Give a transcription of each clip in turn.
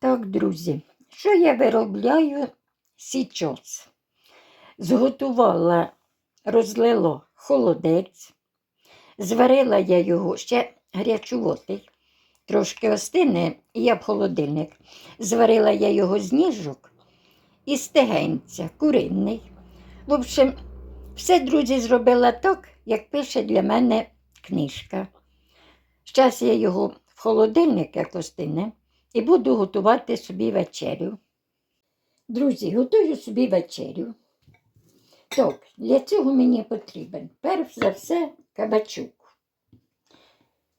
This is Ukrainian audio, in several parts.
Так, друзі, що я виробляю сейчас? Зготувала, розлила холодець, зварила я його ще гарячуватий, трошки остине, я в холодильник. Зварила я його з ніжок і стегенця, куринний. В общем, все, друзі, зробила так, як пише для мене книжка. Зараз я його в холодильник як остине і буду готувати собі вечерю. Друзі, готую собі вечерю. Так, для цього мені потрібен перш за все кабачок.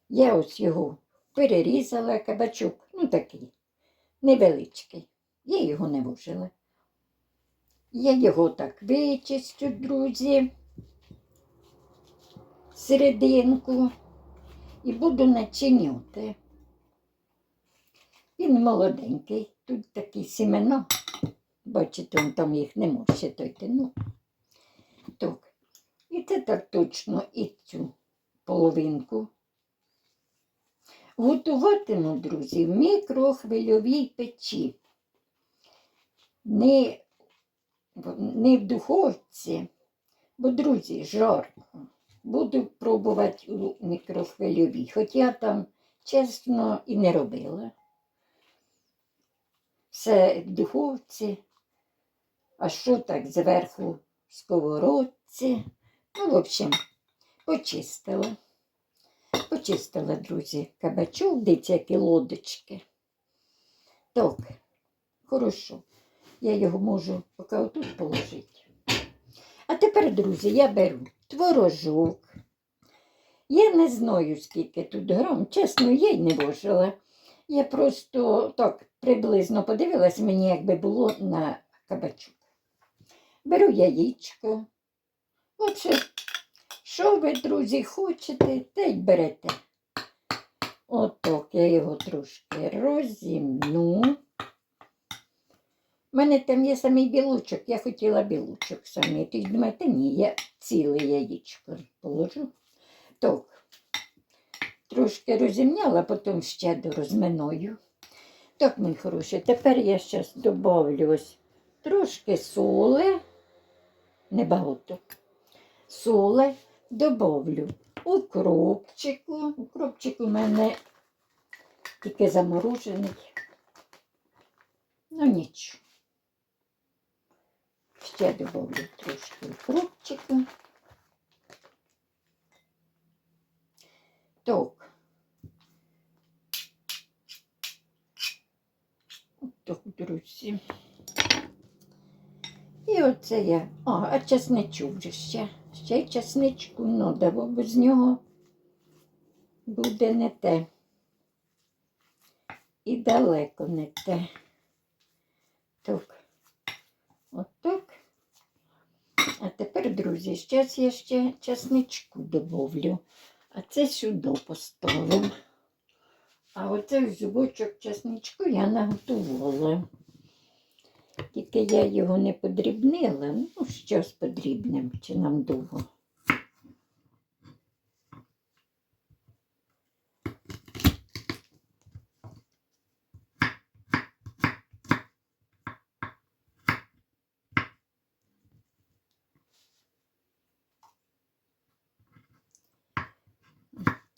Я ось його перерізала кабачок, ну такий невеличкий. Я його не вужила. Я його так вичистю, друзі, серединку і буду начиняти. Він молоденький, тут такі сімена. Бачите, он там їх не може щитати. Ну, так. І це так точно і цю половинку. Готуватиму, друзі, в мікрохвильовій печі. Не, не в духовці, бо, друзі, жарко. Буду пробувати у мікрохвильовій, хоч я там, чесно, і не робила все в духовці, а що так зверху в сковородці. Ну, в общем, почистила. Почистила, друзі, кабачок, дивіться, які лодочки. Так, хорошо. Я його можу поки отут положити. А тепер, друзі, я беру творожок. Я не знаю, скільки тут грам, чесно, я й не вожила. Я просто так приблизно подивилась мені, якби було на кабачок. Беру яєчко. Оце, що ви, друзі, хочете, те й берете. Отак я його трошки розімну. У мене там є самий білочок, я хотіла білочок самий. Ти думаєте, ні, я ціле яєчко положу. Так, трошки розімняла, потім ще розминою. Так, мої хороші, тепер я зараз добавлю ось трошки соли, небагато. Соли добавлю укропчику. Укропчик у мене тільки заморожений. Ну нічого. Ще добавлю трошки укропчику. Так. Так, друзі. І оце я. О, а чесничок вже ще. Ще й чесничку надо, бо без нього буде не те. І далеко не те. Так. Отак. А тепер, друзі, зараз я ще чесничку добавлю. А це сюди поставив. А оцей зубочок чесничку я наготувала. Тільки я його не подрібнила. Ну, щось подрібним, чи нам довго.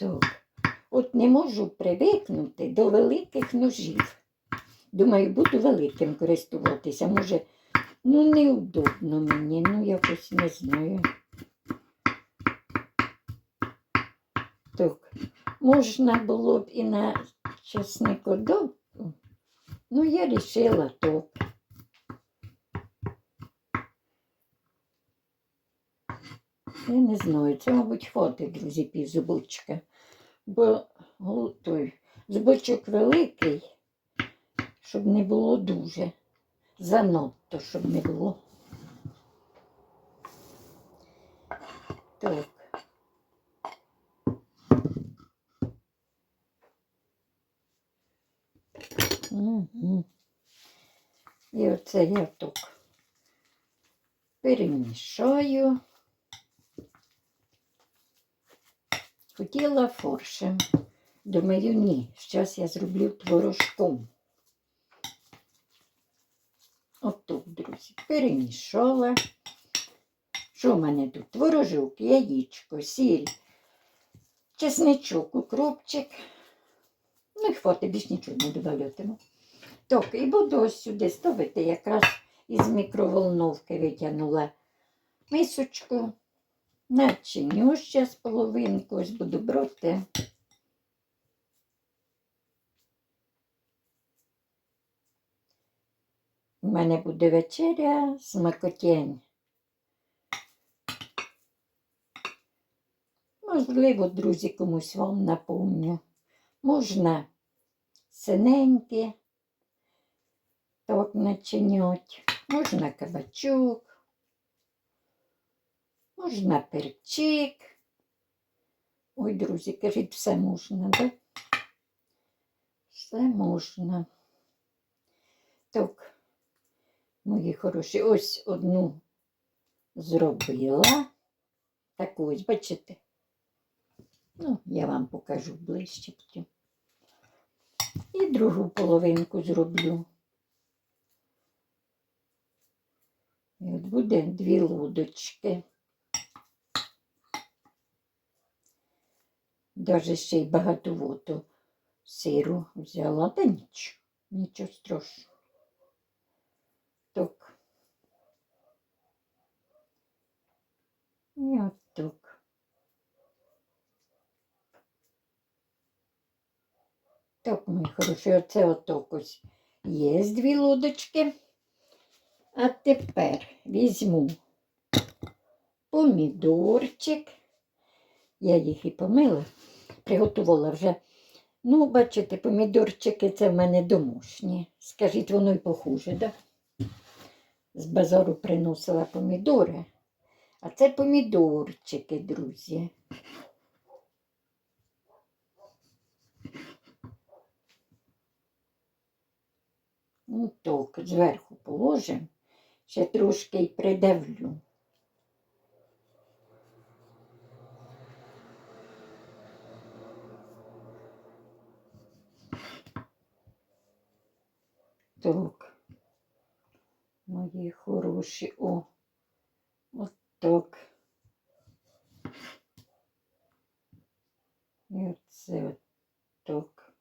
Так. От не можу привикнути до великих ножів. Думаю, буду великим користуватися. Може, ну неудобно мені, ну якось не знаю. Так, можна було б і на чесникодобку. Ну, я рішила так. Я не знаю, це, мабуть, хватить, друзі, пів зубочка. Бо той зубочок великий, щоб не було дуже. Занадто, щоб не було. Так. Угу. І оце я так перемішаю. Хотіла форшем. Думаю, ні, зараз я зроблю творожком. Отут, друзі, перемішала. Що в мене тут? Творожок, яєчко, сіль, чесничок, укропчик. Ну і хватить, більш нічого не додаватиму. Так, і буду ось сюди ставити, якраз із мікроволновки витягнула мисочку. Начиню ще з половинку, ось буду брати. У мене буде вечеря смакотень. Можливо, друзі, комусь вам напомню. Можна синеньке, так начинять, можна кабачок, можна перчик. Ой, друзі, кажіть, все можна, да? Все можна. Так, мої хороші, ось одну зробила. Таку ось, бачите? Ну, я вам покажу ближче потім. І другу половинку зроблю. І от буде дві лудочки. Даже ще й багатовато сиру взяла, та нічого, нічого страшного. Так. І от так. Так, мої хороші, оце отак ось є дві лодочки. А тепер візьму помідорчик. Я їх і помила, приготувала вже. Ну, бачите, помідорчики це в мене домашні. Скажіть, воно й похуже, да? З базару приносила помідори. А це помідорчики, друзі. Ну, так, зверху положимо, ще трошки й придавлю. Так, мої хороші, о, от так. І оце от так.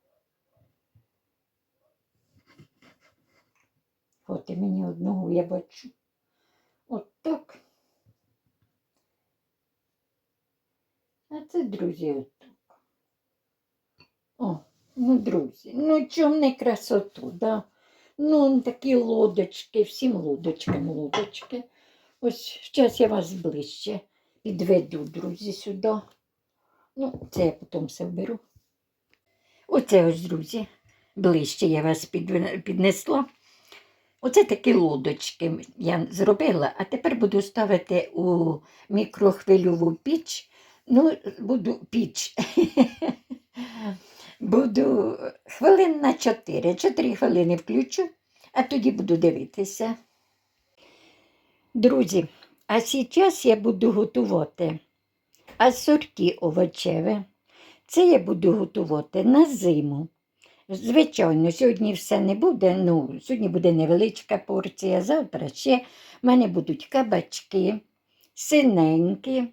От і мені одного я бачу. От так. А це, друзі, от. О, ну, друзі, ну чому не красоту, да? Ну, такі лодочки, всім лодочкам лодочки. Ось зараз я вас ближче підведу, друзі, сюди. Ну, це я потім все вберу. Оце ось, друзі, ближче я вас піднесла. Оце такі лодочки я зробила, а тепер буду ставити у мікрохвильову піч. Ну, буду піч. Буду хвилин на 4. 4 хвилини включу, а тоді буду дивитися. Друзі, а зараз я буду готувати асорті овочеве. Це я буду готувати на зиму. Звичайно, сьогодні все не буде. Ну, сьогодні буде невеличка порція, завтра ще в мене будуть кабачки, синенькі.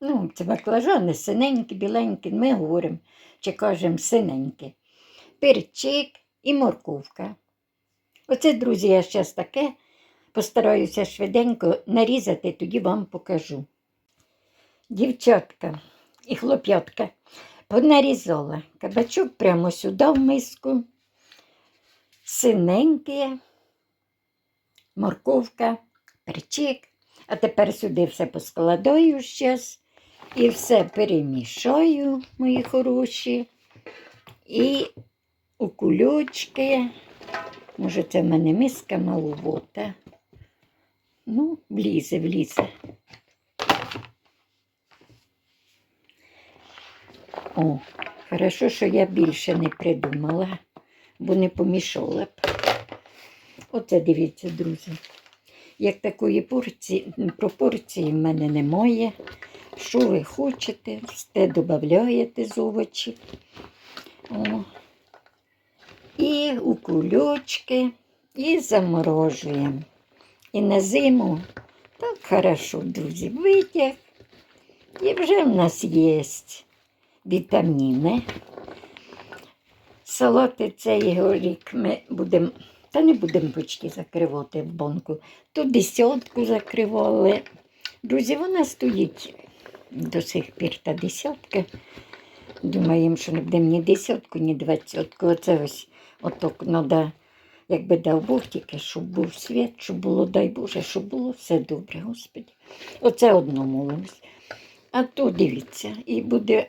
Ну, це баклажани, синенькі, біленькі, ми говоримо, чи кажемо синенькі. Перчик і морковка. Оце, друзі, я зараз таке постараюся швиденько нарізати, тоді вам покажу. Дівчатка і хлоп'ятка понарізала кабачок прямо сюди в миску, синеньке, морковка, перчик. А тепер сюди все поскладаю зараз і все перемішаю, мої хороші. І у кульочки. Може, це в мене миска маловота. Ну, влізе, влізе. О, хорошо, що я більше не придумала, бо не помішала б. Оце дивіться, друзі. Як такої порції, пропорції в мене немає. Що ви хочете, те додаєте з овочів. О. І у кульочки. і заморожуємо. І на зиму так хорошо, друзі, витяг. І вже в нас є вітаміни. Салати цей рік ми будемо, та не будемо почти закривати в банку. То десятку закривали. Друзі, вона стоїть до сих пір та десятка. Думаємо, що не буде ні десятку, ні двадцятку. Оце ось отак треба, якби дав Бог тільки, щоб був світ, щоб було, дай Боже, щоб було все добре, Господи. Оце одно молимось. А то дивіться, і буде,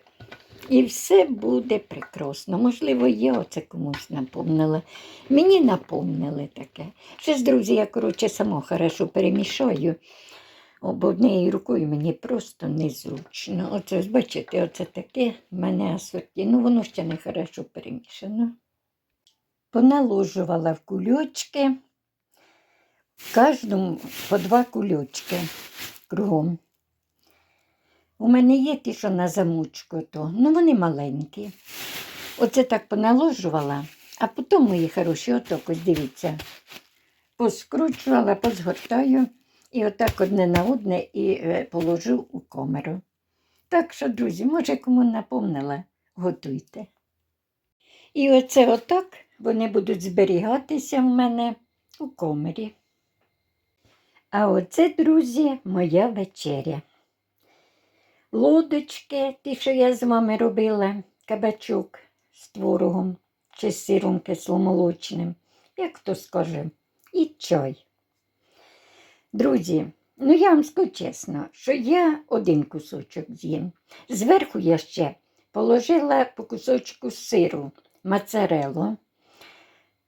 і все буде прекрасно. Можливо, я оце комусь напомнила. Мені напомнили таке. Щось, друзі, я, коротше, сама хорошо перемішаю. Об однією рукою мені просто незручно. Оце, бачите, оце таке в мене асорті. Ну, воно ще не хорошо перемішано. Поналожувала в кульочки, в кожному по два кульочки кругом. У мене є ті, що на замучку, то, ну вони маленькі. Оце так поналожувала, а потім мої хороші, отак ось дивіться, поскручувала, позгортаю і отак одне на одне і е, положу у камеру. Так що, друзі, може, кому напомнила, готуйте. І оце отак вони будуть зберігатися в мене у комері. А оце, друзі, моя вечеря. Лодочки, ті, що я з вами робила, кабачок з творогом чи з сиром кисломолочним, як хто скаже, і чай. Друзі, ну я вам скажу чесно, що я один кусочок з'їм. Зверху я ще положила по кусочку сиру моцарелло.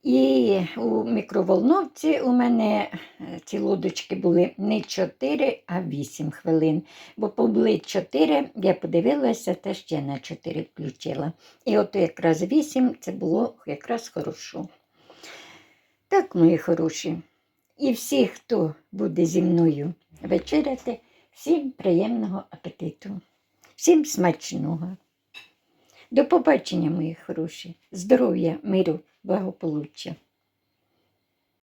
І у мікроволновці у мене е, ці лодочки були не 4, а 8 хвилин. Бо побули 4, я подивилася та ще на 4 включила. І от якраз 8 це було якраз хорошо. Так, мої хороші. І всі, хто буде зі мною вечеряти, всім приємного апетиту, всім смачного. До побачення, мої хороші. Здоров'я, миру, благополуччя.